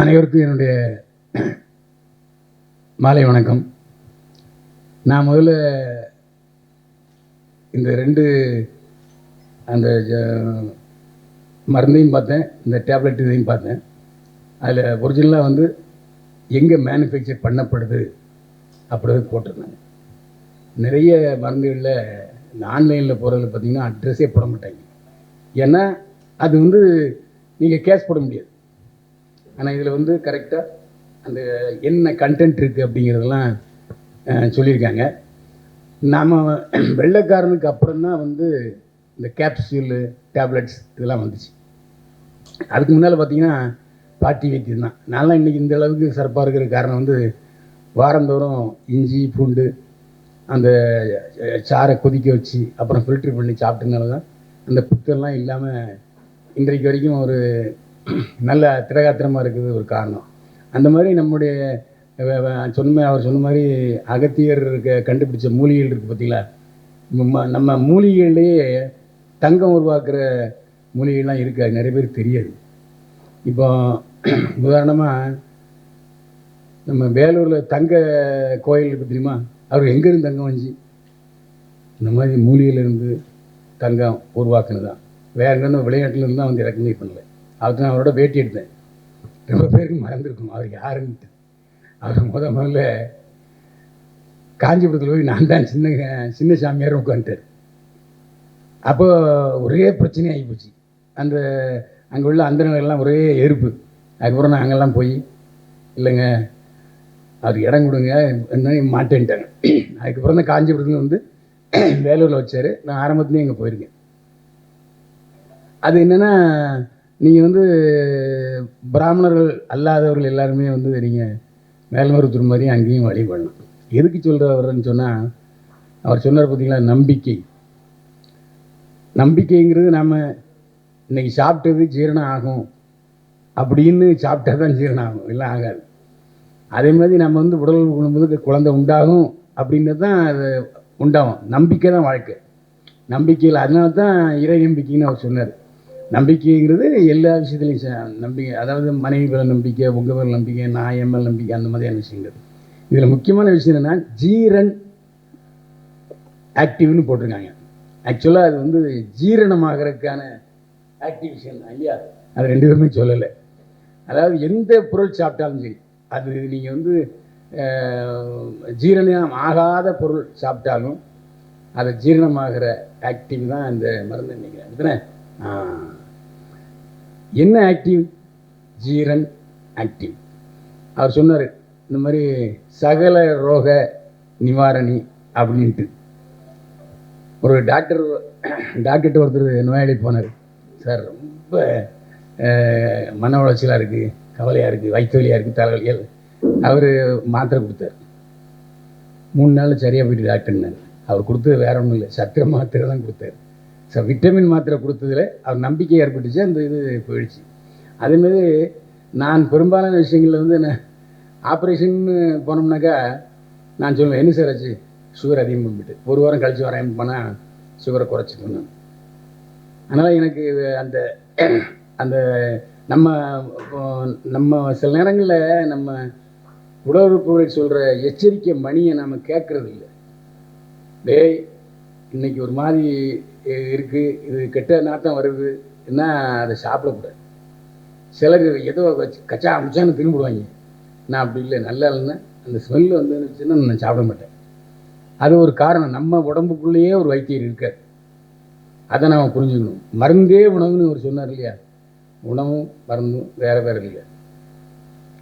அனைவருக்கும் என்னுடைய மாலை வணக்கம். நான் முதல்ல இந்த ரெண்டு அந்த ஜ- மருந்தையும் பார்த்தேன் இந்த டேப்லெட் இதையும் பார்த்தேன். அதில் ஒரிஜினலாக வந்து எங்கே மேனுஃபேக்சர் பண்ணப்படுது அப்படிதான் போட்டிருந்தாங்க. நிறைய மருந்துகளில் இந்த ஆன்லைனில் போகிறதுல பார்த்தீங்கன்னா அட்ரஸே போட மாட்டாங்க. ஏன்னா அது வந்து நீங்கள் கேஷ் போட முடியாது. ஆனால் இதில் வந்து கரெக்டாக அந்த என்ன கண்டென்ட் இருக்குது அப்படிங்கிறதெல்லாம் சொல்லியிருக்காங்க. நாம் வெள்ளைக்காரனுக்கு அப்புறம் தான் வந்து இந்த கேப்சூலு டேப்லெட்ஸ் இதெல்லாம் வந்துச்சு. அதுக்கு முன்னால் பார்த்தீங்கன்னா பாட்டி வைத்தியம் தான். நான்லாம் இன்றைக்கி இந்த அளவுக்கு சிறப்பாக இருக்கிற காரணம் வந்து வாரந்தோறும் இஞ்சி பூண்டு அந்த சாரை கொதிக்க வச்சு அப்புறம் ஃபில்ட்ரு பண்ணி சாப்பிட்டதுனால தான் அந்த புத்தெல்லாம் இல்லாமல் இன்றைக்கு வரைக்கும் ஒரு நல்ல திரகாத்திரமாக இருக்குது ஒரு காரணம். அந்த மாதிரி நம்முடைய சொன்ன அவர் சொன்ன மாதிரி அகத்தியர் கண்டுபிடிச்ச மூலிகைகள் இருக்குது பார்த்தீங்களா நம்ம நம்ம மூலிகைகள்லேயே தங்கம் உருவாக்குற மூலிகைலாம் இருக்காது நிறைய பேருக்கு தெரியாது. இப்போ உதாரணமாக நம்ம வேலூரில் தங்க கோயில் இருக்கு தெரியுமா? அவர் எங்கேருந்து தங்கம் வந்துச்சு? இந்த மாதிரி மூலிகையிலேருந்து தங்கம் உருவாக்குனது தான் வேற எங்கேருந்து விளையாட்டுலேருந்து தான் வந்து இறக்குமதி பண்ணலை. அதுக்கு நான் அவரோட பேட்டி எடுத்தேன். ரொம்ப பேருக்கு மறந்துருக்கும். அவர் யாருன்ட்டு. அவர் முத முதல்ல காஞ்சிபுரத்தில் போய் நான் தான் சின்ன சின்ன சாமியார் உட்காந்துட்டார். அப்போ ஒரே பிரச்சனையாகி ஆகிப்போச்சு அந்த அங்கே உள்ள அந்தனர்கள்லாம் ஒரே எருப்பு அதுக்கப்புறம் நான் அங்கெல்லாம் போய் இல்லைங்க அவருக்கு இடம் கொடுங்க என்ன மாட்டேன்ட்டாங்க. அதுக்கப்புறம் தான் காஞ்சிபுரத்துல வந்து வேலூரில் வச்சார். நான் ஆரம்பத்துலேயே இங்கே போயிருக்கேன். அது என்னென்னா நீங்கள் வந்து பிராமணர்கள் அல்லாதவர்கள் எல்லாருமே வந்து நீங்கள் மேல்மருத்துவர் மாதிரி அங்கேயும் வழிபடணும் எதுக்கு சொல்கிறவர்னு சொன்னால் அவர் சொன்னார் பார்த்தீங்களா நம்பிக்கை. நம்பிக்கைங்கிறது நம்ம இன்னைக்கு சாப்பிட்டது ஜீரணம் ஆகும். அப்படின்னு சாப்பிட்டா தான் ஜீரணம் ஆகும் இல்லை ஆகாது. அதே மாதிரி நம்ம வந்து உடல் உண்ணும்போது குழந்தை உண்டாகும் அப்படின்றது தான் அது உண்டாகும். நம்பிக்கை தான் வாழ்க்கை. நம்பிக்கையில் அதனால தான் இறை நம்பிக்கைன்னு அவர் சொன்னார். நம்பிக்கைங்கிறது எல்லா விஷயத்துலையும் ச- நம்பிக்கை அதாவது மனைவி மேல நம்பிக்கை உங்கள் மேல் நம்பிக்கை நான் என் மேல் நம்பிக்கை அந்த மாதிரியான விஷயங்கள். இதில் முக்கியமான விஷயம் என்னென்னா ஜீரன் ஆக்டிவ்னு போட்டிருக்காங்க. ஆக்சுவலாக அது வந்து ஜீரணமாகறதுக்கான ஆக்டிவிஷன் ஐயா அது ரெண்டு பேருமே சொல்லலை. அதாவது எந்த பொருள் சாப்பிட்டாலும் சரி அது நீங்கள் வந்து ஜீரணம் ஆகாத பொருள் சாப்பிட்டாலும் அதை ஜீரணமாகிற ஆக்டிவ் தான் இந்த மருந்து நினைக்கிறேன். அப்படிதானே? என்ன ஆக்டிவ் ஜீரன் ஆக்டிவ் அவர் சொன்னார் இந்த மாதிரி சகல ரோக நிவாரணி அப்படின்ட்டு. ஒரு டாக்டர் டாக்டர்கிட்ட ஒருத்தர் நோயாளி போனார். சார் ரொம்ப மன உளைச்சலாக இருக்குது கவலையாக இருக்குது வயிற்று வலியாக இருக்குது தலைவலிகள் அவர் மாத்திரை கொடுத்தார். மூணு நாள் சரியாக போயிட்டு டாக்டர்னார் அவர் கொடுத்தது வேற ஒன்றும் இல்லை சத்திர மாத்திரை தான் கொடுத்தாரு. ஸோ விட்டமின் மாத்திரை கொடுத்ததுல அவர் நம்பிக்கை ஏற்பட்டுச்சு அந்த இது போயிடுச்சு. அதேமாரி நான் பெரும்பாலான விஷயங்களில் வந்து என்ன ஆப்ரேஷன்னு போனோம்னாக்கா நான் சொல்லுவேன் என்ன சார் ஆச்சு? சுகர் அதிகம் பண்ணிட்டு ஒரு வாரம் கழித்து வரேன் போனால் சுகரை குறைச்சிக்கணும் அதனால் எனக்கு அந்த அந்த நம்ம நம்ம சில நேரங்களில் நம்ம உடல் சொல்கிற எச்சரிக்கை மணியை நம்ம கேட்கறது இல்லை. டேய் இன்னைக்கு ஒரு மாதிரி இருக்குது இது கெட்ட நாட்டம் வருது. என்ன அதை சாப்பிடக்கூடாது சிலர் ஏதோ கச்சா அமிச்சான்னு திரும்பிடுவாங்க நான் அப்படி இல்லை. நல்லா இல்லைன்னா அந்த ஸ்மெல் வந்து இருந்துச்சுன்னா நான் சாப்பிட மாட்டேன். அது ஒரு காரணம். நம்ம உடம்புக்குள்ளேயே ஒரு வைத்தியர் இருக்கார். அதை நாம் புரிஞ்சுக்கணும். மருந்தே உணவுன்னு அவர் சொன்னார் இல்லையா? உணவும் மருந்தும் வேறு வேற இல்லை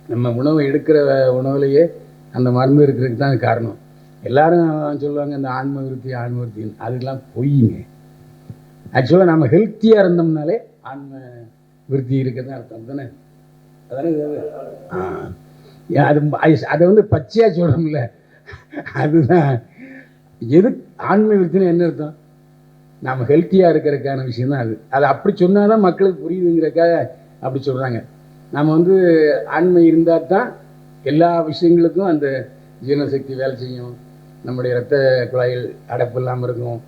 நம்ம உணவு எடுக்கிற உணவுலையே அந்த மருந்து இருக்கிறதுக்கு தான் காரணம். எல்லாரும் சொல்லுவாங்க இந்த ஆன்ம விருத்தி ஆன்ம விருத்தின்னு. அதெல்லாம் பொய்யுங்க ஆக்சுவலாக நம்ம ஹெல்த்தியாக இருந்தோம்னாலே ஆன்ம விருத்தி இருக்குதுன்னு அர்த்தம் தானே? அதானே இது? அது அதை வந்து பச்சையாக சொல்கிறோம்ல அதுதான். எது ஆன்ம விருத்தின்னு என்ன அர்த்தம்? நாம் ஹெல்த்தியாக இருக்கிறதுக்கான விஷயம் தான் அது. அது அப்படி சொன்னால் தான் மக்களுக்கு புரியுதுங்கிறக்காக அப்படி சொல்கிறாங்க நம்ம வந்து ஆண்மை இருந்தால் தான் எல்லா விஷயங்களுக்கும் அந்த ஜீரணசக்தி வேலை செய்யும். நம்முடைய ரத்த குழாயில் அடைப்பு இல்லாமல் இருக்கும்.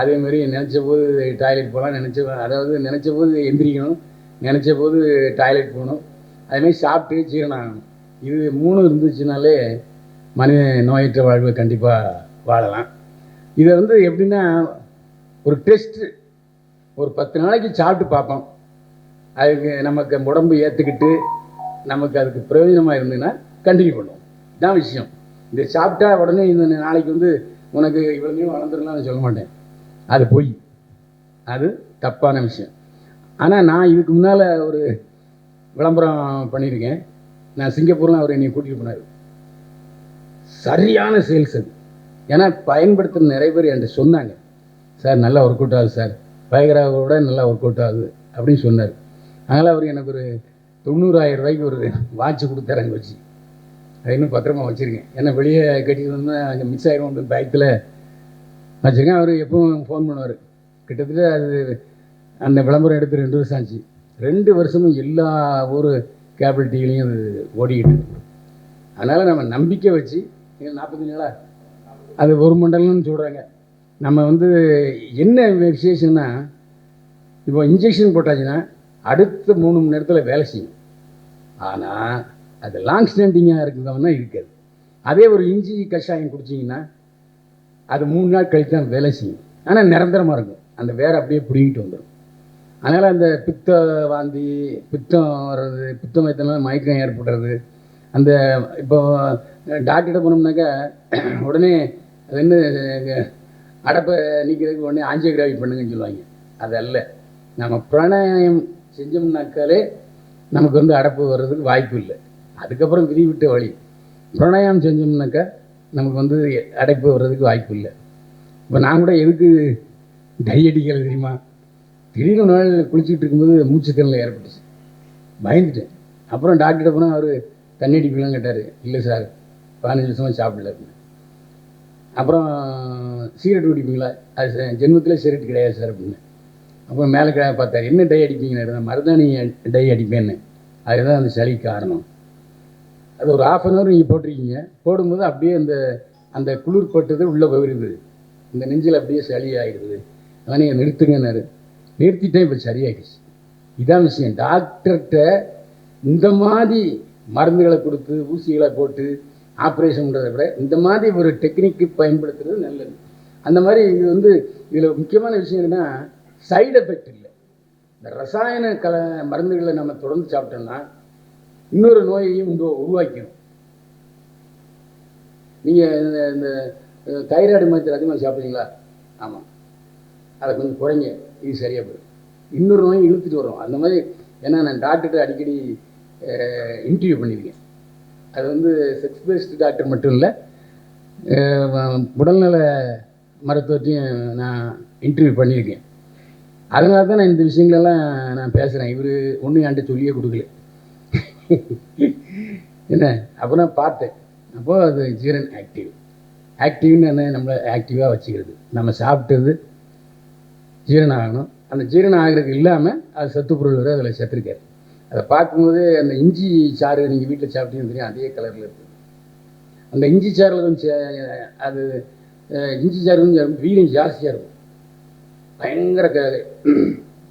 அதே மாதிரி நினச்ச போது டாய்லெட் போகலாம் நினச்ச அதாவது நினச்ச போது எந்திரிக்கணும் நினச்ச போது டாய்லெட் போகணும். அதேமாதிரி சாப்பிட்டு ஜீரணம் ஆகணும். இது மூணு இருந்துச்சுனாலே மனித நோயற்ற வாழ்வை கண்டிப்பாக வாழலாம். இதை வந்து எப்படின்னா ஒரு டெஸ்ட்டு ஒரு பத்து நாளைக்கு சாப்பிட்டு பார்ப்போம். அதுக்கு நமக்கு உடம்பு ஏற்றுக்கிட்டு நமக்கு அதுக்கு பிரயோஜனமாக இருந்ததுன்னா கண்டினியூ பண்ணுவோம். இதான் விஷயம். இந்த சாப்பிட்டா உடனே இந்த நாளைக்கு வந்து உனக்கு இவ்வளோ வளர்ந்துடலாம்னு சொல்ல மாட்டேன். அது பொய். அது தப்பான விஷயம். ஆனால் நான் இதுக்கு முன்னால் ஒரு விளம்பரம் பண்ணியிருக்கேன். நான் சிங்கப்பூர்லாம் அவர் என்னை கூட்டிகிட்டு போனார். சரியான சேல்ஸ் அது. ஏன்னா பயன்படுத்துகிற நிறைய பேர் என்கிட்ட சொன்னாங்க. சார் நல்லா ஒர்க் அவுட் ஆகுது சார். பயங்கரவரோட விட நல்லா ஒர்க் அவுட் ஆகுது அப்படின்னு சொன்னார். அதனால் அவர் எனக்கு ஒரு தொண்ணூறாயிரம் ரூபாய்க்கு ஒரு வாட்ச் கொடுத்தாரு அங்கே வச்சு. அது இன்னும் பத்திரமா வச்சுருக்கேன். ஏன்னா வெளியே கட்டிட்டு வந்தால் அங்கே மிஸ் ஆகிடும் பயத்தில் வச்சுருக்கேன். அவர் எப்பவும் ஃபோன் பண்ணுவார். கிட்டத்தட்ட அது அந்த விளம்பரம் எடுத்து ரெண்டு வருஷம் ஆச்சு. ரெண்டு வருஷமும் எல்லா ஊர் கேபிள் டிவிலையும் அது ஓடிக்கிட்டு அதனால் நம்ம நம்பிக்கை வச்சு நாற்பத்தஞ்சு நாளா அது ஒரு மண்டலம்னு சொல்கிறாங்க நம்ம வந்து என்ன விசேஷம்னா இப்போ இன்ஜெக்ஷன் போட்டாச்சுன்னா அடுத்த மூணு மணி நேரத்தில் வேலை செய்யும். ஆனால் அது லாங் ஸ்டாண்டிங்காக இருக்கிறவனா இருக்காது. அதே ஒரு இஞ்சி கஷாயம் குடிச்சிங்கன்னா அது மூணு நாள் கழித்து தான் வேலை செய்யும். ஆனால் நிரந்தரமாக இருக்கும். அந்த வேரை அப்படியே பிடிங்கிட்டு வந்துடும் அதனால் அந்த பித்த வாந்தி பித்தம் வர்றது பித்தம் வைத்தனால மயக்கம் ஏற்படுறது அந்த இப்போ டாக்டர்கிட்ட போனோம்னாக்கா உடனே அது என்ன அடப்பை நீக்கிறதுக்கு உடனே ஆஞ்சியோகிராஃபி பண்ணுங்கன்னு சொல்லுவாங்க. அது அல்ல. நம்ம பிராணாயம் செஞ்சோம்னாக்காலே நமக்கு வந்து அடப்பு வர்றதுக்கு வாய்ப்பு இல்லை. அதுக்கப்புறம் விதி விட்ட வழி. பிராணாயம் செஞ்சோம்னாக்கா நமக்கு வந்து அடைப்பு வர்றதுக்கு வாய்ப்பு இல்லை. இப்போ நான் கூட எதுக்கு டை அடிக்கிறது தெரியுமா? திடீர்னு ஒரு நாள் குளிச்சுட்டு இருக்கும்போது மூச்சுத்திறனில் ஏற்பட்டுச்சு. பயந்துட்டேன். அப்புறம் டாக்டர்கிட்ட போனால் அவர் தண்ணி அடிப்பிலாம் கேட்டார். இல்லை சார். பதினஞ்சு வருஷமாக சாப்பிடல. அப்படின்னு அப்புறம் சிகரெட் குடிப்பீங்களா? அது ஜென்மத்தில் ஜென்மத்திலே சிகரெட் கிடையாது சார். அப்படின்னு அப்புறம் மேலே க பார்த்தாரு. என்ன டை அடிப்பீங்கன்னு? மருதாணி டை அடிப்பேன்னு. அதுதான் அந்த சளிக்கு காரணம். அது ஒரு ஆஃப் அன் ஹவர் நீங்கள் போட்டிருக்கீங்க. போடும்போது அப்படியே அந்த அந்த குளிர் பட்டது உள்ளே போயிருது. இந்த நெஞ்சில் அப்படியே சளி ஆகிடுது அதனால் நீங்கள் நிறுத்துங்கன்னாரு நிறுத்திட்டேன் இப்போ சரியாயிடுச்சு. இதான் விஷயம். டாக்டர்கிட்ட இந்த மாதிரி மருந்துகளை கொடுத்து ஊசிகளை போட்டு ஆப்ரேஷன் பண்ணுறதை விட இந்த மாதிரி ஒரு டெக்னிக்கு பயன்படுத்துறது நல்லது. அந்த மாதிரி இது வந்து இதில் முக்கியமான விஷயம் என்னென்னா சைடு எஃபெக்ட் இல்லை. இந்த ரசாயன கல மருந்துகளை நம்ம தொடர்ந்து சாப்பிட்டோம்னா இன்னொரு நோயையும் உருவாக்கிடும். நீங்கள் இந்த இந்த தைராய்டு மருத்துவ அதிகமாக சாப்பிட்றீங்களா? ஆமாம் அதை கொஞ்சம் குறைங்க. இது சரியாக போயிடும். இன்னொரு நோயும் இழுத்துட்டு வரும். அந்த மாதிரி ஏன்னா நான் டாக்டர்கிட்ட அடிக்கடி இன்டர்வியூ பண்ணியிருக்கேன். அது வந்து செக்ஸ் பேஸ்ட் டாக்டர் மட்டும் இல்லை உடல்நல மருத்துவத்தையும் நான் இன்டர்வியூ பண்ணியிருக்கேன். அதனால தான் நான் இந்த விஷயங்களெல்லாம் நான் பேசுகிறேன் இவர் ஒன்றும் என்கிட்ட சொல்லியே கொடுக்கல. என்ன? அப்போ நான் பார்த்தேன். அப்போது அது ஜீரன் ஆக்டிவ் ஆக்டிவ்னு என்ன? நம்மளை ஆக்டிவாக வச்சுக்கிறது. நம்ம சாப்பிட்டது ஜீரணம் ஆகணும். அந்த ஜீரணம் ஆகிறதுக்கு இல்லாமல் அது சத்துப்பொருள் வரை அதில் செத்துருக்காரு அதை பார்க்கும்போது அந்த இஞ்சி சாறு நீங்கள் வீட்டில் சாப்பிட்டீங்கன்னு தெரியும். அதே கலரில் இருக்குது அந்த இஞ்சி சாறில் கொஞ்சம் சே- அது இஞ்சி சாறு கொஞ்சம் வீரியம் ஜாஸ்தியாக இருக்கும். பயங்கர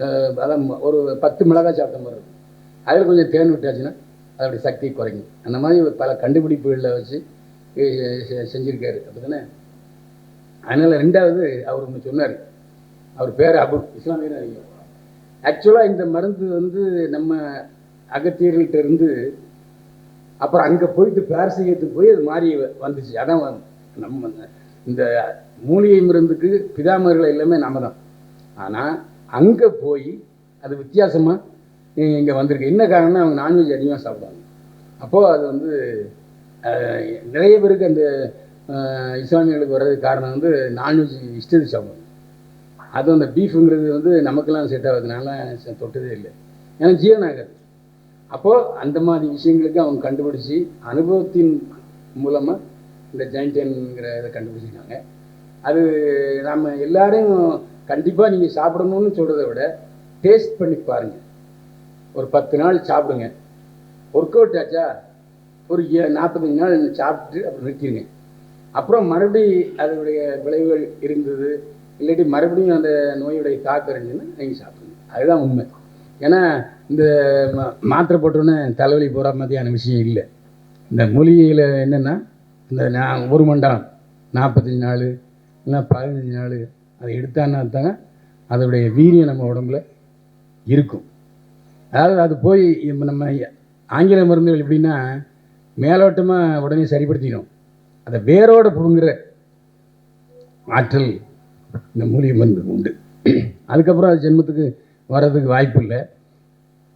அதான் ஒரு பத்து மிளகாய் சாப்பிட்ட மாதிரி இருக்கும். அதில் கொஞ்சம் தேன் விட்டாச்சுன்னா அதோடைய சக்தி குறைக்கும் அந்த மாதிரி பல கண்டுபிடிப்புகளில் வச்சு செஞ்சுருக்காரு. செ- செஞ்சிருக்காரு அதனால் ரெண்டாவது அவர் ஒன்று சொன்னார். அவர் பேர் அபு இஸ்லாமியர் அறிஞர் ஆக்சுவலாக இந்த மருந்து வந்து நம்ம அகத்தியர்கள்ட்ட இருந்து அப்புறம் அங்கே போயிட்டு பேரசீகத்துக்கு போய் அது மாறி வந்துச்சு. அதான் நம்ம இந்த மூலிகை மருந்துக்கு பிதாமர்கள் எல்லாமே நம்ம தான். ஆனால் அங்கே போய் அது வித்தியாசமாக இங்கே வந்திருக்கு. என்ன காரணம்னா அவங்க நான்வெஜ் அதிகமாக சாப்பிடுவாங்க. அப்போது அது வந்து நிறைய பேருக்கு அந்த இஸ்லாமியர்களுக்கு வர்றதுக்கு காரணம் வந்து நான்வெஜ் இஷ்டத்துக்கு சாப்பிடுவாங்க. அதுவும் அந்த பீஃபுங்கிறது வந்து நமக்கெல்லாம் செட் ஆகுதுனால தொட்டதே இல்லை. ஏன்னா ஜீரணம் ஆகாது அப்போது அந்த மாதிரி விஷயங்களுக்கு அவங்க கண்டுபிடிச்சி அனுபவத்தின் மூலமாக இந்த ஜெயின்டென்ங்கிற இதை கண்டுபிடிச்சிருக்காங்க. அது நம்ம எல்லாரையும் கண்டிப்பாக நீங்கள் சாப்பிடணும்னு சொல்கிறத விட டேஸ்ட் பண்ணி பாருங்கள் ஒரு பத்து நாள் சாப்பிடுங்க. ஒர்க் அவுட் ஆச்சா? ஒரு ஏ- நாற்பத்தஞ்சு நாள் சாப்பிட்டு அப்புறம் நிறுத்திடுங்க அப்புறம் மறுபடி அதனுடைய விளைவுகள் இருந்தது. இல்லாட்டி மறுபடியும் அந்த நோயுடைய தாக்கம் இருந்துச்சுன்னா நீங்கள் சாப்பிடுங்க. அதுதான் உண்மை. ஏன்னா இந்த மாத்திரை போட்டோன்னே தலைவலி போகிற மாதிரியான விஷயம் இல்லை. இந்த மூலிகையில் என்னென்னா இந்த நான் ஒரு மண்டலம் நாற்பத்தஞ்சு நாள் இல்லை பதினஞ்சு நாள் அதை எடுத்தான்னா தாங்க அதோடைய வீரியம் நம்ம உடம்புல இருக்கும். அதாவது அது போய் நம்ம ஆங்கில மருந்துகள் எப்படின்னா மேலோட்டமாக உடனே சரிப்படுத்திடும். அதை வேரோட புடுங்குற ஆற்றல் இந்த மூலிகை மருந்து உண்டு. அதுக்கப்புறம் அது ஜென்மத்துக்கு வர்றதுக்கு வாய்ப்பு இல்லை.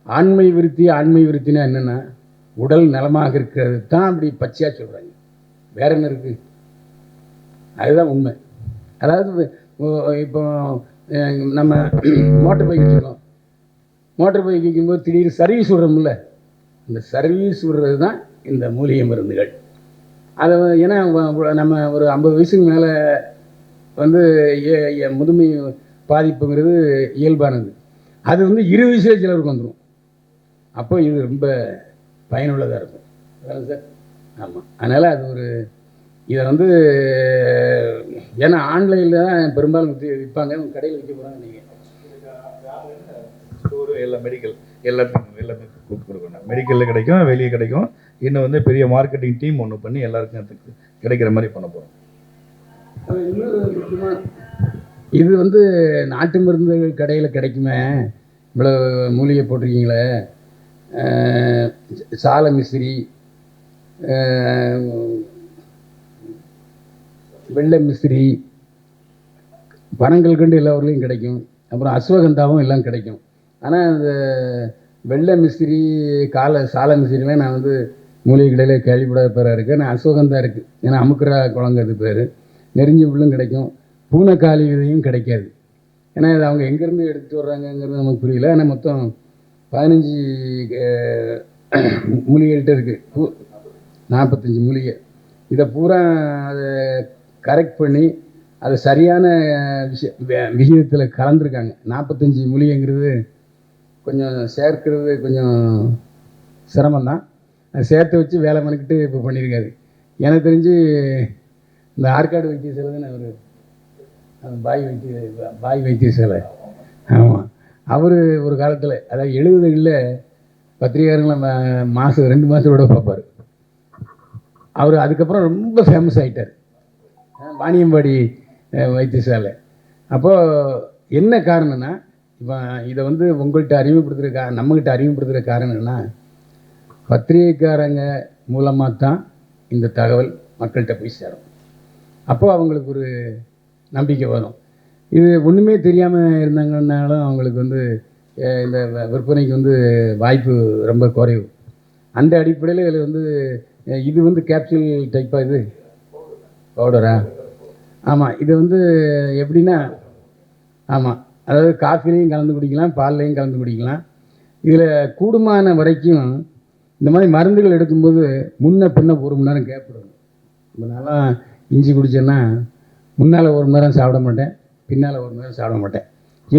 ஆண்மை விருத்தி ஆண்மை விருத்தினா என்னென்னா உடல் நலமாக இருக்கிறது தான் அப்படி பச்சையாக சொல்கிறாங்க வேற என்ன இருக்குது அதுதான் உண்மை. அதாவது இப்போ- நம்ம மோட்டர் பைக் வச்சுருக்கோம். மோட்டர் பைக் வைக்கும்போது திடீர்னு சர்வீஸ் விடுறோம்ல இந்த சர்வீஸ் விடுறது தான் இந்த மூலிகை மருந்துகள். அதை ஏன்னா நம்ம ஒரு ஐம்பது வயசுக்கு மேலே வந்து ஏ- ஏ- முதுமை பாதிப்புங்கிறது இயல்பானது. அது வந்து இரு வயசுல சிலருக்கு வந்துடும் அப்போ இது ரொம்ப பயனுள்ளதாக இருக்கும். சார்? ஆமாம் அதனால் அது ஒரு இதை வந்து ஏன்னா ஆன்லைனில் தான் பெரும்பாலும் விற்பாங்க கடையில் விற்க போகிறாங்க நீங்கள் எல்லாம் மெடிக்கல் எல்லாத்துக்கும் எல்லாமே கொடுத்து கொடுக்கணும் மெடிக்கலில் கிடைக்கும் வெளியே கிடைக்கும். இன்னும் வந்து பெரிய மார்க்கெட்டிங் டீம் ஒன்று பண்ணி எல்லாருக்கும் கிடைக்கிற மாதிரி பண்ண போகிறோம் இது வந்து நாட்டு மருந்து கடையில் கிடைக்குமே? இவ்வளோ மூலிகை போட்டிருக்கீங்களே. சால மிஸ்ரி வெள்ளை மிஸ்ரி பனங்கள் கண்டு எல்லா ஊர்லேயும் கிடைக்கும். அப்புறம் அஸ்வகந்தாவும் எல்லாம் கிடைக்கும். ஆனால் இந்த வெள்ளை மிஸ்திரி கால சால மிஸ்திரிலாம் நான் வந்து மூலிகை கடையில் கேள்விப்படாத பேராக இருக்குது ஆனால் அஸ்வகந்தா இருக்குது ஏன்னா அமுக்குரா குழந்தை அது பேர். நெறிஞ்சி உள்ளும் கிடைக்கும். பூனைக்காளி விதையும் கிடைக்காது. ஏன்னா இது அவங்க எங்கேருந்து எடுத்துகிட்டு வர்றாங்கங்கிறது நமக்கு புரியல. ஆனால் மொத்தம் பதினஞ்சு மூலிகைகள்கிட்ட மூலிகைகிட்ட இருக்குது பூ நாற்பத்தஞ்சு மூலிகை. இதை பூரா அதை கரெக்ட் பண்ணி அதை சரியான விஷய விகிதத்தில் கலந்துருக்காங்க. நாற்பத்தஞ்சு மூலிகைங்கிறது கொஞ்சம் சேர்க்கிறது கொஞ்சம் சிரமம்தான். அதை சேர்த்து வச்சு வேலை பண்ணிக்கிட்டு இப்போ பண்ணியிருக்காரு. எனக்கு தெரிஞ்சு இந்த ஆற்காடு வைத்திய சேலை அவர் அந்த பாய் வைத்திய பாய் வைத்திய சேலை ஆமாம் அவர் ஒரு காலத்தில் அதாவது எழுபதுகளில் பத்திரிகாரங்களை மா மாதம் ரெண்டு மாதம் பார்ப்பார். அவர் அதுக்கப்புறம் ரொம்ப ஃபேமஸ் ஆகிட்டார் வாணியம்பாடி வைத்தியசாலை. அப்போது என்ன காரணம்னா இப்போ இதை வந்து உங்கள்கிட்ட அறிமுகப்படுத்துகிற கா நம்மகிட்ட அறிமுகப்படுத்துகிற காரணம் என்னன்னா பத்திரிகைக்காரங்க மூலமாக தான் இந்த தகவல் மக்கள்கிட்ட போய் சேரும். அப்போது அவங்களுக்கு ஒரு நம்பிக்கை வரும். இது ஒன்றுமே தெரியாமல் இருந்தாங்கன்னாலும் அவங்களுக்கு வந்து இந்த வ- விற்பனைக்கு வந்து வாய்ப்பு ரொம்ப குறைவு. அந்த அடிப்படையில் இதில் வந்து இது வந்து கேப்சூல் டைப்பாக இது? பவுடரா ஆமாம் இது வந்து எப்படின்னா ஆமாம் அதாவது காஃபிலையும் கலந்து குடிக்கலாம் பால்லையும் கலந்து குடிக்கலாம். இதில் கூடுமான வரைக்கும் இந்த மாதிரி மருந்துகள் எடுக்கும்போது முன்ன பின்ன ஒரு மணி நேரம் கேட்படும் விடணும் இஞ்சி குடிச்சேன்னா முன்னால் ஒரு மணி நேரம் சாப்பிட மாட்டேன் பின்னால் ஒரு மணி நேரம் சாப்பிட மாட்டேன்.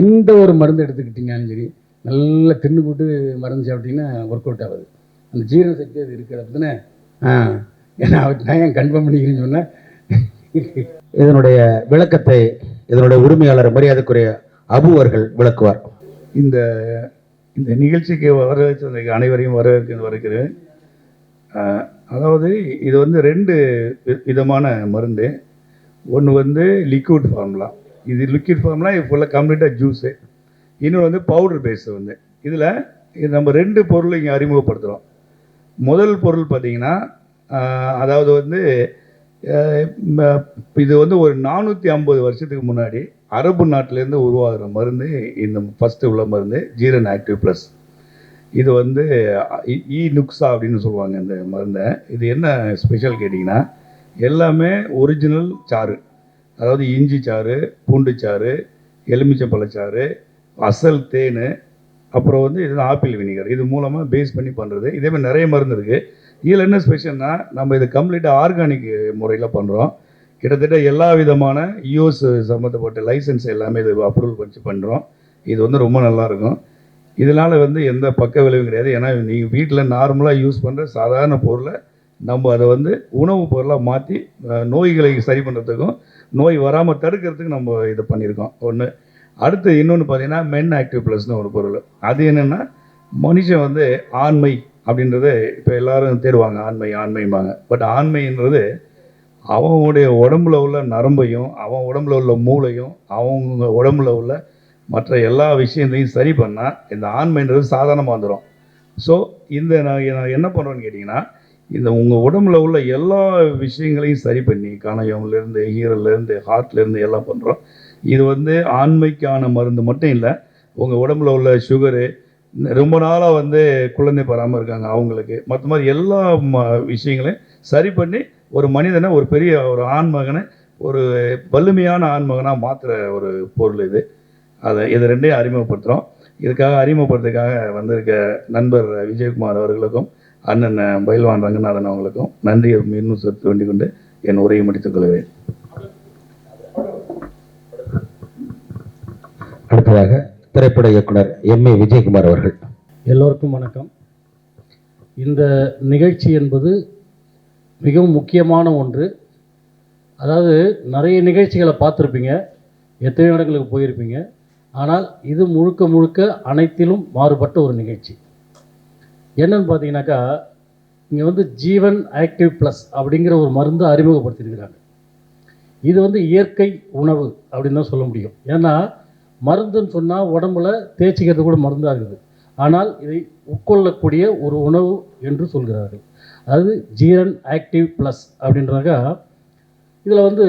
எந்த ஒரு மருந்து எடுத்துக்கிட்டிங்கனாலும் சரி நல்லா தின்னு போட்டு மருந்து சாப்பிட்டீங்கன்னா ஒர்க் அவுட் ஆகுது. அந்த ஜீரண சக்தி அது இருக்கிற தானே ஆ ஏன்னா அவர் நான் ஏன் கன்ஃபார்ம் பண்ணிக்கிறேன்னு சொன்னேன். இதனுடைய விளக்கத்தை இதனுடைய உரிமையாளர் மரியாதைக்குரிய அபு அவர்கள் விளக்குவார். இந்த இந்த நிகழ்ச்சிக்கு வரவேற்று அனைவரையும் வரவேற்க வருகிறேன். அதாவது இது வந்து ரெண்டு வி- விதமான மருந்து. ஒன்று வந்து லிக்விட் ஃபார்முலா இது லிக்விட் ஃபார்முலா இது ஃபுல்லாக கம்ப்ளீட்டாக ஜூஸு இன்னொன்று வந்து பவுடர் பேஸ் வந்து. இதில் இது நம்ம ரெண்டு பொருளை இங்கே அறிமுகப்படுத்துகிறோம் முதல் பொருள் பார்த்திங்கன்னா அதாவது வந்து இது வந்து ஒரு நானூற்றி ஐம்பது வருஷத்துக்கு முன்னாடி அரபு நாட்டிலேருந்து உருவாகிற மருந்து இந்த ஃபஸ்ட்டு உள்ள மருந்து ஜீரன் ஆக்டிவ் ப்ளஸ் இது வந்து இ- இ நுக்ஸா அப்படின்னு சொல்லுவாங்க இந்த மருந்தை. இது என்ன ஸ்பெஷல் கேட்டிங்கன்னா எல்லாமே ஒரிஜினல் சாறு. அதாவது இஞ்சி சாறு பூண்டு சாறு எலுமிச்சம்பழச்சாறு அசல் தேன் அப்புறம் வந்து இது ஆப்பிள் வினிகர். இது மூலமாக பேஸ் பண்ணி பண்ணுறது இதேமாதிரி நிறைய மருந்து இருக்குது இதில் என்ன ஸ்பெஷல்னா நம்ம இது கம்ப்ளீட்டாக ஆர்கானிக் முறையில் பண்ணுறோம் கிட்டத்தட்ட எல்லா விதமான யூஎஸ் சம்மந்தப்பட்ட லைசன்ஸ் எல்லாமே இது அப்ரூவல் பண்ணி பண்ணுறோம் இது வந்து ரொம்ப நல்லா இருக்கும். இதனால் வந்து எந்த பக்க விளைவும் கிடையாது. ஏன்னா நீங்கள் வீட்டில் நார்மலாக யூஸ் பண்ணுற சாதாரண பொருளை நம்ம அதை வந்து உணவுப் பொருளாக மாற்றி நோய்களை சரி பண்ணுறதுக்கும் நோய் வராமல் தடுக்கிறதுக்கு நம்ம இதை பண்ணியிருக்கோம். ஒன்று அடுத்து இன்னொன்று பார்த்தீங்கன்னா மென் ஆக்டிவ் ப்ளஸ்னு ஒரு பொருள். அது என்னென்னா மனுஷன் வந்து ஆண்மை அப்படின்றது இப்போ எல்லாரும் தேடுவாங்க ஆண்மை ஆண்மைம்பாங்க. பட் ஆண்மைன்றது அவனுடைய உடம்புல உள்ள நரம்பையும் அவன் உடம்புல உள்ள மூளையும் அவங்க உடம்புல உள்ள மற்ற எல்லா விஷயத்தையும் சரி பண்ணால் இந்த ஆண்மைன்றது சாதாரணமாக வந்துடும் ஸோ இந்த நான் நான் என்ன பண்ணுறேன்னு கேட்டிங்கன்னா இந்த உங்கள் உடம்புல உள்ள எல்லா விஷயங்களையும் சரி பண்ணி கணையம்லேருந்து ஈரல்லேருந்து ஹார்ட்லேருந்து எல்லாம் பண்ணுறோம் இது வந்து ஆண்மைக்கான மருந்து மட்டும் இல்லை உங்கள் உடம்புல உள்ள சுகரு ரொம்ப நாளாக வந்து குழந்தை பெறாமல் இருக்காங்க அவங்களுக்கு. மற்ற மாதிரி எல்லா ம விஷயங்களையும் சரி பண்ணி ஒரு மனிதனை ஒரு பெரிய ஒரு ஆண்மகனை ஒரு வலிமையான ஆண்மகனாக மாற்றுற ஒரு பொருள் இது. அதை இது ரெண்டையும் அறிமுகப்படுத்துகிறோம் இதுக்காக அறிமுகப்படுத்துறதுக்காக வந்திருக்க நண்பர் விஜயகுமார் அவர்களுக்கும் அண்ணன் பயில்வான் ரங்கநாதன் அவங்களுக்கும் நன்றியை மீண்டும் செலுத்த வேண்டிக் கொண்டு என் உரையை முடித்துக் கொள்கிறேன். அடுத்ததாக திரைப்பட இயக்குனர் எம் ஏ விஜயகுமார் அவர்கள். எல்லோருக்கும் வணக்கம். இந்த நிகழ்ச்சி என்பது மிகவும் முக்கியமான ஒன்று. அதாவது நிறைய நிகழ்ச்சிகளை பார்த்துருப்பீங்க. எத்தனையோ இடங்களுக்கு போயிருப்பீங்க. ஆனால் இது முழுக்க முழுக்க அனைத்திலும் மாறுபட்ட ஒரு நிகழ்ச்சி. என்னன்னு பார்த்தீங்கன்னாக்கா இங்கே வந்து ஜீவன் ஆக்டிவ் ப்ளஸ் அப்படிங்கிற ஒரு மருந்து அறிமுகப்படுத்தியிருக்கிறாங்க. இது வந்து இயற்கை உணவு அப்படின்னு தான் சொல்ல முடியும். ஏன்னா மருந்துன்னு சொன்னால் உடம்புல தேய்ச்சிக்கிறது கூட மருந்தாக இருக்குது. ஆனால் இதை உட்கொள்ளக்கூடிய ஒரு உணவு என்று சொல்கிறார்கள். அதாவது ஜீரன் ஆக்டிவ் ப்ளஸ் அப்படின்றாங்க இதில் வந்து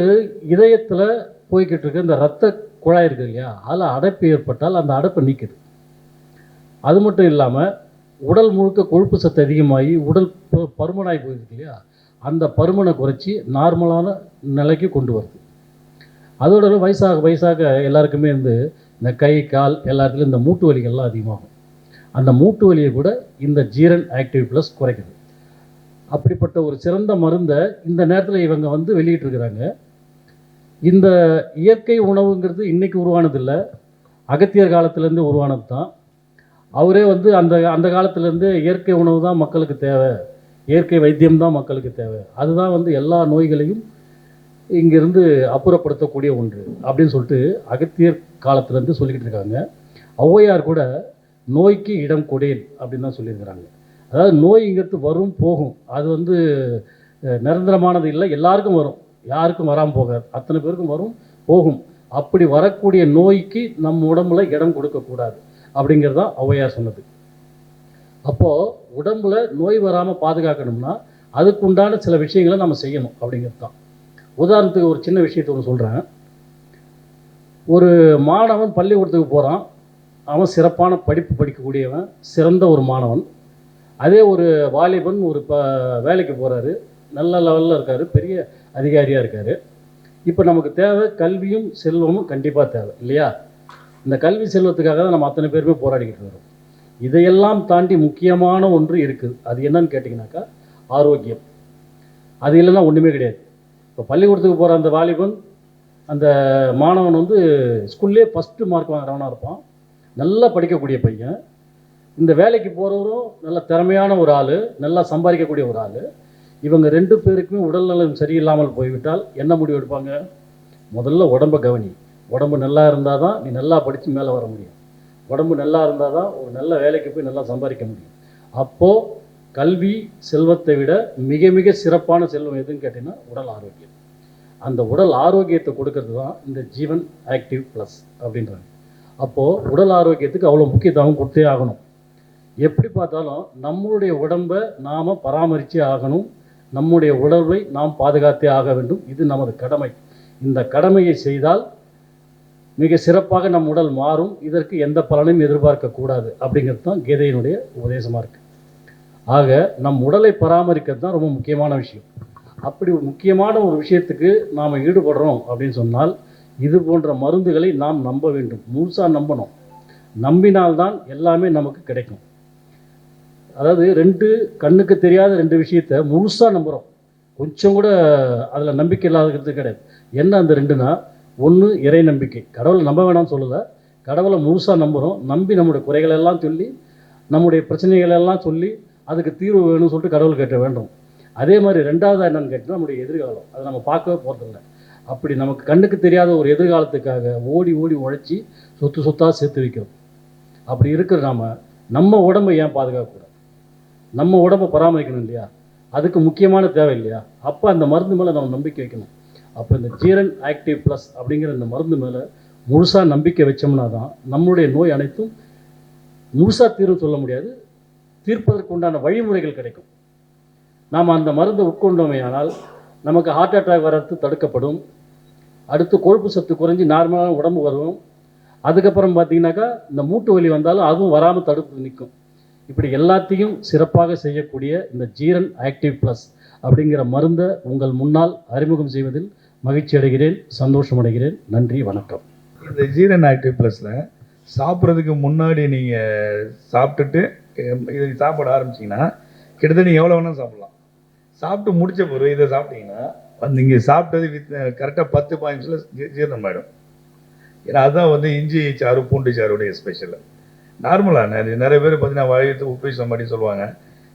இதயத்தில் போய்கிட்டு இருக்க இந்த ரத்த குழாய் இருக்கு இல்லையா அதில் அடைப்பு ஏற்பட்டால் அந்த அடைப்பை நீக்குது அது மட்டும் இல்லாமல் உடல் முழுக்க கொழுப்பு சத்து அதிகமாகி உடல் பருமனாகி போயிருக்கு இல்லையா அந்த பருமனை குறைச்சி நார்மலான நிலைக்கு கொண்டு வருது. அதோட வயசாக வயசாக எல்லாருக்குமே வந்து இந்த கை கால் எல்லாத்துலேயும் இந்த மூட்டு வலிகள்லாம் அதிகமாகும். அந்த மூட்டு வலியை கூட இந்த ஜீரன் ஆக்டிவ் ப்ளஸ் குறைக்குது. அப்படிப்பட்ட ஒரு சிறந்த மருந்தை இந்த நேரத்தில் இவங்க வந்து வெளியிட்டிருக்கிறாங்க. இந்த இயற்கை உணவுங்கிறது இன்றைக்கி உருவானதில்லை. அகத்தியர் காலத்துலேருந்து உருவானது தான். அவரே வந்து அந்த அந்த காலத்துலேருந்து இயற்கை உணவு தான் மக்களுக்கு தேவை. இயற்கை வைத்தியம் தான் மக்களுக்கு தேவை. அதுதான் வந்து எல்லா நோய்களையும் இங்கிருந்து அப்புறப்படுத்தக்கூடிய ஒன்று அப்படின்னு சொல்லிட்டு அகத்தியர் காலத்துலேருந்து சொல்லிக்கிட்டு இருக்காங்க. ஔவையார் கூட நோய்க்கு இடம் கொடேன் அப்படின்னு தான் சொல்லியிருக்கிறாங்க. அதாவது நோய்ங்கிறது வரும் போகும். அது வந்து நிரந்தரமானது இல்லை. எல்லாருக்கும் வரும். யாருக்கும் வராமல் போகாது. அத்தனை பேருக்கும் வரும் போகும். அப்படி வரக்கூடிய நோய்க்கு நம் உடம்புல இடம் கொடுக்கக்கூடாது அப்படிங்கிறது தான் ஔவையார் சொன்னது. அப்போது உடம்புல நோய் வராமல் பாதுகாக்கணும்னா அதுக்குண்டான சில விஷயங்களை நம்ம செய்யணும் அப்படிங்கிறது தான். உதாரணத்துக்கு ஒரு சின்ன விஷயத்தை ஒன்று சொல்கிறேன் ஒரு மாணவன் பள்ளிக்கூடத்துக்கு போகிறான் அவன் சிறப்பான படிப்பு படிக்கக்கூடியவன் சிறந்த ஒரு மாணவன். அதே ஒரு வாலிபன் ஒரு இப்போ வேலைக்கு போகிறாரு நல்ல லெவலில் இருக்கார். பெரிய அதிகாரியாக இருக்கார். இப்போ நமக்கு தேவை கல்வியும் செல்வமும் கண்டிப்பாக தேவை இல்லையா? இந்த கல்வி செல்வத்துக்காக தான் நம்ம அத்தனை பேருமே போராடிக்கிட்டு வரோம் இதையெல்லாம் தாண்டி முக்கியமான ஒன்று இருக்குது. அது என்னன்னு கேட்டிங்கனாக்கா ஆரோக்கியம். அது இல்லைன்னா ஒன்றுமே கிடையாது. இப்போ பள்ளிக்கூடத்துக்கு போகிற அந்த வாலிபன் அந்த மாணவன் வந்து ஸ்கூல்லே ஃபஸ்ட்டு மார்க் வாங்குறவனாக இருப்பான். நல்லா படிக்கக்கூடிய பையன். இந்த வேலைக்கு போகிறவரும் நல்ல திறமையான ஒரு ஆள் நல்லா சம்பாதிக்கக்கூடிய ஒரு ஆள். இவங்க ரெண்டு பேருக்குமே உடல்நலம் சரியில்லாமல் போய்விட்டால் என்ன முடிவு எடுப்பாங்க? முதல்ல உடம்ப கவனி. உடம்பு நல்லா இருந்தால் தான் நீ நல்லா படித்து மேலே வர முடியும். உடம்பு நல்லா இருந்தால் தான் ஒரு நல்ல வேலைக்கு போய் நல்லா சம்பாதிக்க முடியும். அப்போது கல்வி செல்வத்தை விட மிக மிக சிறப்பான செல்வம் எதுன்னு கேட்டிங்கன்னா உடல் ஆரோக்கியம். அந்த உடல் ஆரோக்கியத்தை கொடுக்கறது தான் இந்த ஜீவன் ஆக்டிவ் ப்ளஸ் அப்படின்றாங்க. அப்போது உடல் ஆரோக்கியத்துக்கு அவ்வளோ முக்கியத்துவம் கொடுத்தே ஆகணும். எப்படி பார்த்தாலும் நம்மளுடைய உடம்பை நாம் பராமரித்தே ஆகணும். நம்முடைய உடலை நாம் பாதுகாத்தே ஆக வேண்டும். இது நமது கடமை. இந்த கடமையை செய்தால் மிக சிறப்பாக நம் உடல் மாறும். இதற்கு எந்த பலனையும் எதிர்பார்க்கக்கூடாது அப்படிங்கிறது தான் கீதையினுடைய உபதேசமாக இருக்குது ஆக நம் உடலை பராமரிக்கிறது தான் ரொம்ப முக்கியமான விஷயம். அப்படி ஒரு முக்கியமான ஒரு விஷயத்துக்கு நாம் ஈடுபடுறோம் அப்படின்னு சொன்னால் இது போன்ற மருந்துகளை நாம் நம்ப வேண்டும். முழுசாக நம்பணும். நம்பினால்தான் எல்லாமே நமக்கு கிடைக்கும். அதாவது ரெண்டு கண்ணுக்கு தெரியாத ரெண்டு விஷயத்த முழுசாக நம்புகிறோம் கொஞ்சம் கூட அதில் நம்பிக்கை இல்லாதது கிடையாது. என்ன அந்த ரெண்டுனா ஒன்று இறை நம்பிக்கை. கடவுளை நம்ப வேணாம்னு சொல்லலை. கடவுளை முழுசாக நம்புகிறோம் நம்பி நம்முடைய குறைகளெல்லாம் சொல்லி நம்முடைய பிரச்சனைகளெல்லாம் சொல்லி அதுக்கு தீர்வு வேணும்னு சொல்லிட்டு கடவுள் கேட்ட வேண்டும். அதே மாதிரி ரெண்டாவது என்னன்னு கேட்டால் நம்முடைய எதிர்காலம். அதை நம்ம பார்க்கவே போகிறதில்ல அப்படி நமக்கு கண்ணுக்கு தெரியாத ஒரு எதிர்காலத்துக்காக ஓடி ஓடி உழைச்சி சொத்து சொத்தாக சேர்த்து வைக்கிறோம். அப்படி இருக்கிற நாம நம்ம உடம்பை ஏன் பாதுகாக்கக்கூடாது? நம்ம உடம்பை பராமரிக்கணும் இல்லையா? அதுக்கு முக்கியமான தேவை இல்லையா? அப்போ அந்த மருந்து மேலே நம்ம நம்பிக்கை வைக்கணும். அப்போ இந்த ஜீரன் ஆக்டிவ் ப்ளஸ் அப்படிங்கிற இந்த மருந்து மேலே முழுசாக நம்பிக்கை வச்சோம்னா தான் நம்மளுடைய நோய் அனைத்தும் முழுசாக தீர்வு சொல்ல முடியாது. தீர்ப்பதற்கு உண்டான வழிமுறைகள் கிடைக்கும். நாம் அந்த மருந்தை உட்கொண்டோமேயானால் நமக்கு ஹார்ட் அட்டாக் வர்றது தடுக்கப்படும். அடுத்து கொழுப்பு சத்து குறைஞ்சி நார்மலான உடம்பு வரும். அதுக்கப்புறம் பார்த்தீங்கன்னாக்கா இந்த மூட்டு வலி வந்தாலும் அதுவும் வராமல் தடுத்து நிற்கும். இப்படி எல்லாத்தையும் சிறப்பாக செய்யக்கூடிய இந்த ஜீரன் ஆக்டிவ் ப்ளஸ் அப்படிங்கிற மருந்தை உங்கள் முன்னால் அறிமுகம் செய்வதில் மகிழ்ச்சி அடைகிறேன் சந்தோஷம் அடைகிறேன். நன்றி வணக்கம். இந்த ஜீரன் ஆக்டிவ் ப்ளஸில் சாப்பிட்றதுக்கு முன்னாடி நீங்கள் சாப்பிட்டுட்டு இதை சாப்பிட ஆரம்பிச்சிங்கன்னா கிட்டத்தட்ட நீங்கள் எவ்வளோ வேணாலும் சாப்பிடலாம். சாப்பிட்டு முடித்த பிறகு இதை சாப்பிட்டீங்கன்னா வந்து இங்கே சாப்பிட்டது வித் கரெக்டாக பத்து பாயிண்ட்ஸில் ஜீரணம் ஆகிடும் ஏன்னா அதுதான் வந்து இஞ்சி சாறு பூண்டு சாறுடைய ஸ்பெஷல் நார்மலாக நிறைய நிறைய பேர் பார்த்தீங்கன்னா வழியத்து உப்பு சம்பாடி சொல்லுவாங்க.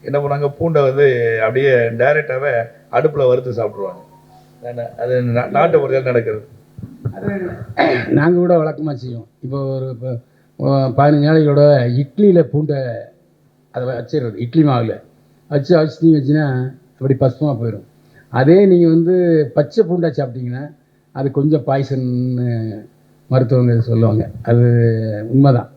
என்ன பண்ணாங்க பூண்டை வந்து அப்படியே டைரெக்டாகவே அடுப்பில் வறுத்து சாப்பிட்ருவாங்க அது நாட்டை நாட்டு பொறுத்தவரை நடக்கிறது. நாங்கள் கூட வழக்கமாக செய்வோம். இப்போ ஒரு இப்போ பதினஞ்சு நாளைகளோட இட்லியில் பூண்டை அதை வச்சிடுறது இட்லி மாவில். வச்சு வச்சு நீ வச்சுன்னா அப்படி பசுமாக போயிடும் அதே நீங்கள் வந்து பச்சை பூண்டா சாப்பிட்டீங்கன்னா அது கொஞ்சம் பாய்சன்னு மருத்துவங்க சொல்லுவாங்க. அது உண்மைதான்.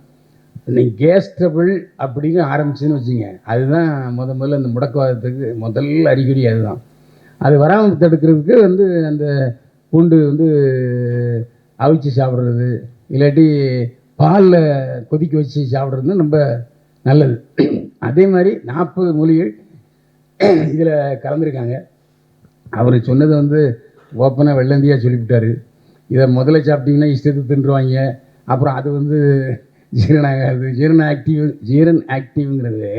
நீங்கள் கேஸ் ட்ரபிள் அப்படின்னு ஆரம்பிச்சுன்னு வச்சுங்க அதுதான் முத முதல்ல அந்த முடக்கவாதத்துக்கு முதல்ல அறிகுறி அதுதான். அது வராமல் தடுக்கிறதுக்கு வந்து அந்த பூண்டு வந்து அவிச்சு சாப்பிட்றது இல்லாட்டி பாலில் கொதிக்க வச்சு சாப்பிட்றது ரொம்ப நல்லது. அதே மாதிரி நாற்பது மொழிகள் இதில் கலந்துருக்காங்க. அவர் சொன்னது வந்து ஓப்பனாக வெள்ளந்தியாக சொல்லிவிட்டார். இதை முதல்ல சாப்பிட்டிங்கன்னா இஷ்டத்துக்கு தின்றுவாங்க. அப்புறம் அது வந்து ஜீரணம் ஆகாது ஜீரண ஆக்டிவ் ஜீரன் ஆக்டிவ்ங்கிறது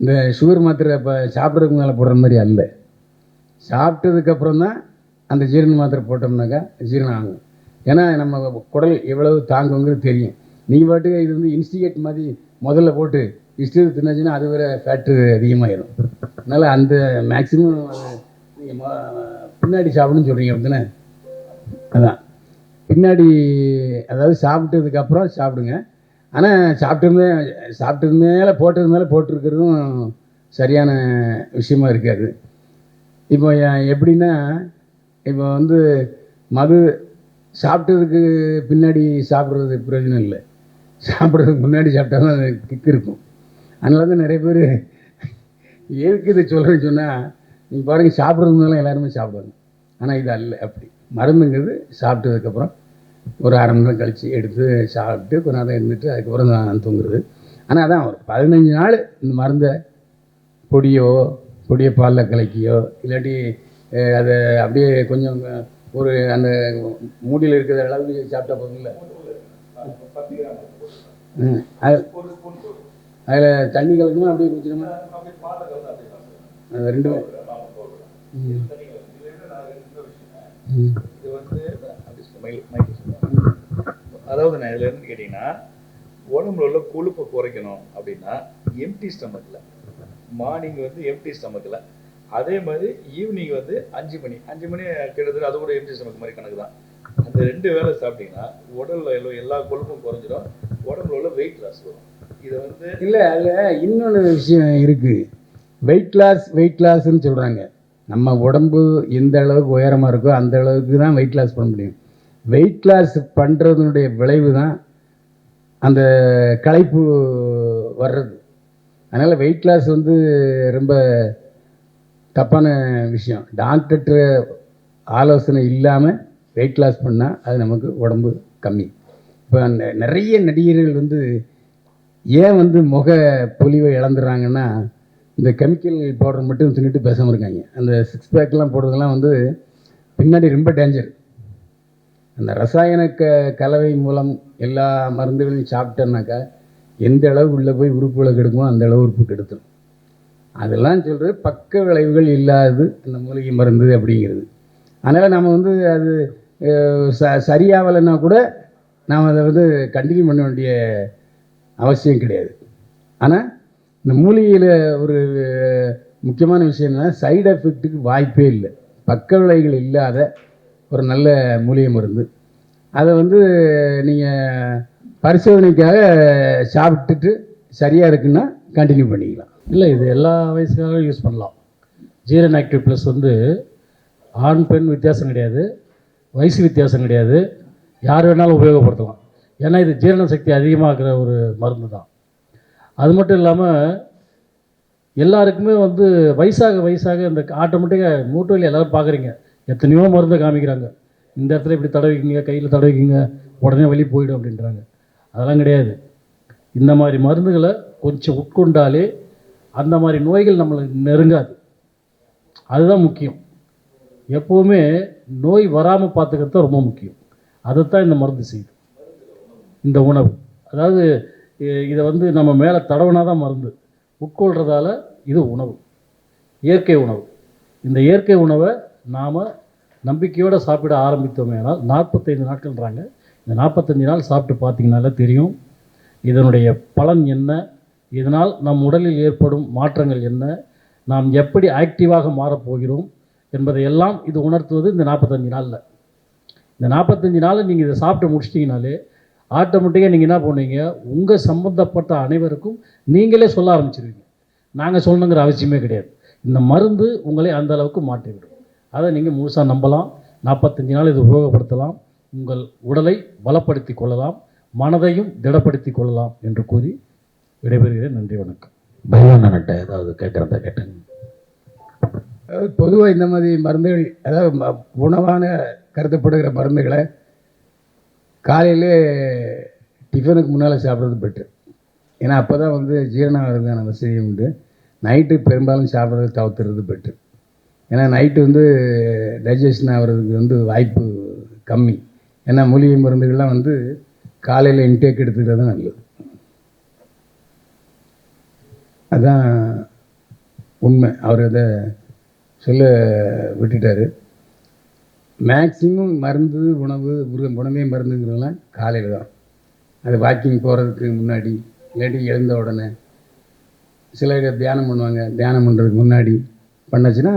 இந்த சுகர் மாத்திரை இப்போ சாப்பிட்றதுக்கு மேலே போடுற மாதிரி அல்ல. சாப்பிட்டதுக்கப்புறம் தான் அந்த ஜீரண மாத்திரை போட்டோம்னாக்கா ஜீரணம் ஆகும். ஏன்னா நம்ம குடல் எவ்வளவு தாங்குங்கிறது தெரியும். நீ பாட்டுக்கு இது வந்து இன்ஸ்டிகேட் மாதிரி முதல்ல போட்டு இஷ்டத்துக்கு தின்னாச்சுன்னா அது வேறு ஃபேட்டு அதிகமாயிடும் அதனால் அந்த மேக்ஸிமம் நீங்கள் பின்னாடி சாப்பிடணும்னு சொல்கிறீங்க அப்படித்தானே அதான். பின்னாடி அதாவது சாப்பிட்டதுக்கு அப்புறம் சாப்பிடுங்க. ஆனால் சாப்பிட்டு சாப்பிட்டது மேலே போட்டது மேலே போட்டிருக்கிறதும் சரியான விஷயமா இருக்காது. இப்போ எப்படின்னா இப்போ வந்து மது சாப்பிட்டதுக்கு பின்னாடி சாப்பிட்றது பிரயோஜனம் இல்லை. சாப்பிட்றதுக்கு முன்னாடி சாப்பிட்டா தான் அது இருக்கும். அதனால தான் நிறைய பேர் எதுக்கு இதை சொல்கிறேன்னு சொன்னால் நீங்கள் பாருங்கள் சாப்பிட்றதுக்கு மேலே எல்லாருமே சாப்பிடுவாங்க. ஆனால் இது அல்ல அப்படி. மருந்துங்கிறது சாப்பிட்டதுக்கப்புறம் ஒரு அரை மணி நேரம் கழித்து எடுத்து சாப்பிட்டு கொஞ்ச நேரம் இருந்துட்டு அதுக்கப்புறம் தான் தூங்குறது. ஆனால் அதான் ஒரு பதினஞ்சு நாள் இந்த மருந்தை பொடியோ பொடியை பாலில் கலக்கியோ இல்லாட்டி அதை அப்படியே கொஞ்சம் ஒரு அந்த மூடியில் இருக்கிற அளவுக்கு சாப்பிட்டா போதும்ல? ம், அது அதில் தண்ணி கலக்கணுமா அப்படியே குடிச்சிடணுமா ரெண்டு இது அதாவது நான் இதுல இருந்து கேட்டீங்கன்னா உடம்புல உள்ள கொழுப்பை குறைக்கணும் அப்படின்னா எம்டி ஸ்டமக்கில் மார்னிங் வந்து எம்டி ஸ்டமக்கில் அதே மாதிரி ஈவினிங் வந்து அஞ்சு மணி. அஞ்சு மணி கிட்டத்தட்ட அது கூட எம்டி ஸ்டமக் மாதிரி கணக்கு தான். அந்த ரெண்டு வேளை சாப்பிட்டீங்கன்னா உடல்ல எல்லா கொழுப்பும் குறைஞ்சிடும். உடம்புல உள்ள வெயிட் லாஸ் வரும். இது வந்து இல்லை அதில் இன்னொன்று விஷயம் இருக்குது வெயிட் லாஸ் வெயிட் லாஸ்ன்னு சொல்கிறாங்க நம்ம உடம்பு எந்த அளவுக்கு உயரமாக இருக்கோ அந்த அளவுக்கு தான் வெயிட் லாஸ் பண்ண முடியும். வெயிட் லாஸ் பண்ணுறதுனுடைய விளைவு தான் அந்த களைப்பு வர்றது. அதனால் வெயிட் லாஸ் வந்து ரொம்ப தப்பான விஷயம். டாக்டர்கிட்ட ஆலோசனை இல்லாமல் வெயிட் லாஸ் பண்ணால் அது நமக்கு உடம்பு கம்மி. இப்போ நிறைய நடிகர்கள் வந்து ஏன் வந்து முக பொலிவை இழந்துடுறாங்கன்னா இந்த கெமிக்கல் பவுடர் மட்டும் தின்னுட்டு பேசாமல் இருக்காங்க. அந்த சிக்ஸ் பேக்லாம் போடுறதெல்லாம் வந்து பின்னாடி ரொம்ப டேஞ்சர் அந்த ரசாயன க கலவை மூலம் எல்லா மருந்துகளையும் சாப்பிட்டோன்னாக்கா எந்த அளவு உள்ளே போய் உறுப்புகளை கெடுக்குமோ அந்த அளவு உறுப்பு கெடுத்துடும் அதெல்லாம் சொல்கிறது பக்க விளைவுகள் இல்லாதது அந்த மூலிகை மருந்து அப்படிங்கிறது. அதனால் நம்ம வந்து அது ச சரியாகலைன்னா கூட நாம் அதை வந்து கண்டினியூ பண்ண வேண்டிய அவசியம் கிடையாது. ஆனால் இந்த மூலிகையில் ஒரு முக்கியமான விஷயம் என்னன்னா சைடு எஃபெக்ட்டுக்கு வாய்ப்பே இல்லை. பக்க விளைவுகள் இல்லாத ஒரு நல்ல மூலிகை மருந்து. அதை வந்து நீங்கள் பரிசோதனைக்காக சாப்பிட்டுட்டு சரியாக இருக்குன்னா கண்டினியூ பண்ணிக்கலாம். இல்லை இது எல்லா வயசுக்காகவும் யூஸ் பண்ணலாம். ஜீரன் ஆக்டிவ் ப்ளஸ் வந்து ஆண் பெண் வித்தியாசம் கிடையாது. வயசு வித்தியாசம் கிடையாது. யார் வேணாலும் உபயோகப்படுத்தலாம். ஏன்னா இது ஜீரண சக்தி அதிகமாகிற ஒரு மருந்து தான் அது மட்டும் இல்லாமல் எல்லாருக்குமே வந்து வயசாக வயசாக இந்த ஆட்டோமேட்டிக்காக மூட்டு வலி பார்க்குறீங்க எத்தனையோ மருந்தை காமிக்கிறாங்க. இந்த இடத்துல இப்படி தடவிக்கிங்க கையில் தடவிக்கிங்க உடனே வலி போயிடும் அப்படின்றாங்க. அதெல்லாம் கிடையாது. இந்த மாதிரி மருந்துகளை கொஞ்சம் உட்கொண்டாலே அந்த மாதிரி நோய்கள் நம்மளை நெருங்காது. அதுதான் முக்கியம். எப்போவுமே நோய் வராமல் பார்த்துக்கிறது தான் ரொம்ப முக்கியம். அதைத்தான் இந்த மருந்து செய்யுது. இந்த உணவு. அதாவது இதை வந்து நம்ம மேலே தடவுனா தான் மருந்து. உட்கொள்றதால இது உணவு. இயற்கை உணவு. இந்த இயற்கை உணவை நாம் நம்பிக்கையோடு சாப்பிட ஆரம்பித்தோமேனால் நாற்பத்தைந்து நாட்கள்ன்றாங்க. இந்த நாற்பத்தஞ்சு நாள் சாப்பிட்டு பார்த்தீங்கனாலே தெரியும். இதனுடைய பலன் என்ன? இதனால் நம் உடலில் ஏற்படும் மாற்றங்கள் என்ன? நாம் எப்படி ஆக்டிவாக மாறப்போகிறோம் என்பதையெல்லாம் இது உணர்த்துவது இந்த நாற்பத்தஞ்சு நாளில். இந்த நாற்பத்தஞ்சு நாளில் நீங்கள் இதை சாப்பிட்டு முடிச்சிட்டிங்கனாலே ஆட்டோமேட்டிக்காக நீங்கள் என்ன பண்ணுவீங்க? உங்கள் சம்பந்தப்பட்ட அனைவருக்கும் நீங்களே சொல்ல ஆரம்பிச்சிருவீங்க. நாங்கள் சொல்லணுங்கிற அவசியமே கிடையாது. இந்த மருந்து உங்களை அந்த அளவுக்கு மாற்றிவிடும். அதை நீங்கள் முழுசாக நம்பலாம். நாற்பத்தஞ்சு நாள் இது உபயோகப்படுத்தலாம். உங்கள் உடலை பலப்படுத்தி கொள்ளலாம். மனதையும் திடப்படுத்தி கொள்ளலாம் என்று கூறி விடைபெறுகிறேன். நன்றி வணக்கம். பைவானன்ட்ட ஏதாவது கேட்குறதா கேட்டேன். அதாவது பொதுவாக இந்த மாதிரி மருந்துகள் அதாவது உணவான கருதப்படுகிற மருந்துகளை காலையிலே டிஃபனுக்கு முன்னால் சாப்பிட்றது பெட்ரு ஏன்னா அப்போ தான் வந்து ஜீரணம் ஆகிறதுக்கான வசதி உண்டு. நைட்டு பெரும்பாலும் சாப்பிட்றது தவிர்த்துறது பெட்ரு ஏன்னா நைட்டு வந்து டைஜஷன் ஆகிறதுக்கு வந்து வாய்ப்பு கம்மி. ஏன்னா மூலிகை மருந்துகள்லாம் வந்து காலையில் இன்டேக் எடுத்துக்கிறது தான் நல்லது. அதான் உண்மை. அவர் அதை சொல்ல விட்டுட்டார். மேக்சிமம் மருந்து உணவு உணவே மருந்துங்கிறதெல்லாம் காலையில் தான். அது வாக்கிங் போகிறதுக்கு முன்னாடி இல்லாட்டி எழுந்த உடனே. சில தியானம் பண்ணுவாங்க தியானம் பண்ணுறதுக்கு முன்னாடி பண்ணுச்சுன்னா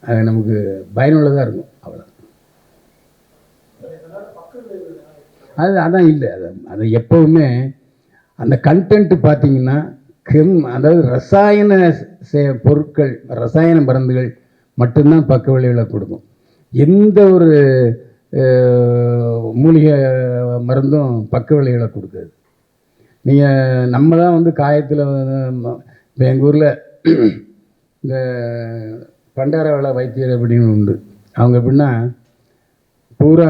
அது நமக்கு பயனுள்ளதாக இருக்கும் அவ்வளோ அது அதான் இல்லை அது அது எப்போவுமே அந்த கண்டென்ட் பார்த்தீங்கன்னா கெம் அதாவது ரசாயன சே- பொருட்கள் ரசாயன மருந்துகள் மட்டும்தான் பக்க விளைவுகளை கொடுக்கும். எந்த ஒரு மூலிகை மருந்தும் பக்க விலைகளை கொடுக்காது. நீங்கள் நம்ம தான் வந்து காயத்தில் இப்போ எங்கள் ஊரில் இந்த பண்டார வேலை வைத்தியர் அப்படின்னு உண்டு. அவங்க எப்படின்னா பூரா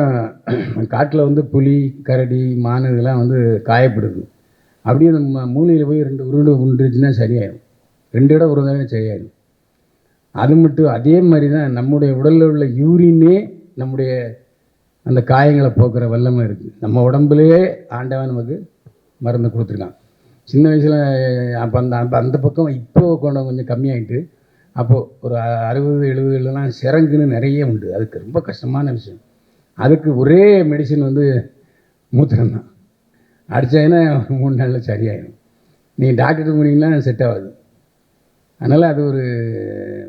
காட்டில் வந்து புலி கரடி மான் இதெல்லாம் வந்து காயப்படுது. அப்படியே நம்ம மூலையில் போய் ரெண்டு உருண்டு உண்டுச்சுன்னா சரியாயிடும் ரெண்டு இடம் உருந்தாலே சரியாயிடும் அது மட்டும் அதே மாதிரி தான் நம்முடைய உடலில் உள்ள யூரினே நம்முடைய அந்த காயங்களை போக்குற வல்லமை இருக்குது நம்ம உடம்புலையே ஆண்டவன் நமக்கு மருந்து கொடுத்துருக்கான். சின்ன வயசில் அப்போ அந்த அப்போ அந்த பக்கம் இப்போ கொண்ட கொஞ்சம் கம்மியாயிட்டு அப்போது ஒரு அறுபது எழுபதுலாம் சிறங்குன்னு நிறைய உண்டு. அதுக்கு ரொம்ப கஷ்டமான விஷயம். அதுக்கு ஒரே மெடிசின் வந்து மூத்திரம் தான். அடித்தாங்கன்னா மூணு நாளில் சரியாயிடும் நீங்கள் டாக்டர் போனீங்கன்னா செட் ஆகாது. அதனால் அது ஒரு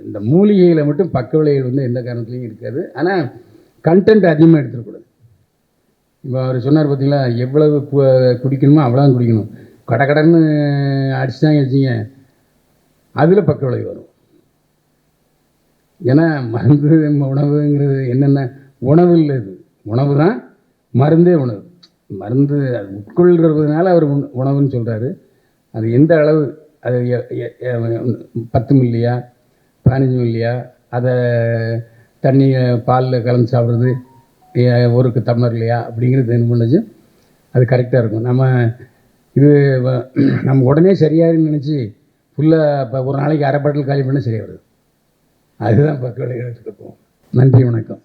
இந்த மூலிகையில் மட்டும் பக்க விளைவுகள் வந்து எந்த காரணத்துலையும் இருக்காது. ஆனால் கண்டென்ட் அதிகமாக எடுத்துடக்கூடாது. இப்போ அவர் சொன்னார் பார்த்தீங்களா எவ்வளவு பு குடிக்கணுமோ அவ்வளோதான் குடிக்கணும். கடை கடன்னு அடிச்சுட்டாங்க வச்சிங்க அதில் பக்க விளைவு வரும். ஏன்னா மருந்து உணவுங்கிறது என்னென்ன உணவு இல்லை இது உணவு தான் மருந்தே உணவு. மருந்து உட்கொள்கிறதுனால அவர் உண- உணவுன்னு சொல்கிறாரு அது எந்த அளவு அது எ- எ- பத்து மில்லியா பதினஞ்சு மில்லியா அதை தண்ணி பாலில் கலந்து சாப்பிட்றது எ- ஒரு டம்ளர் இல்லையா அப்படிங்கிறது என்ன பண்ணுச்சு? அது கரெக்டாக இருக்கும். நம்ம இது வ- நம்ம உடனே சரியாயிருன்னு நினச்சி ஃபுல்லாக இப்போ ஒரு நாளைக்கு அரை பாட்டில் காலி பண்ணால் சரியாக வருது அதுதான் பக்க இருக்கும் நன்றி வணக்கம்.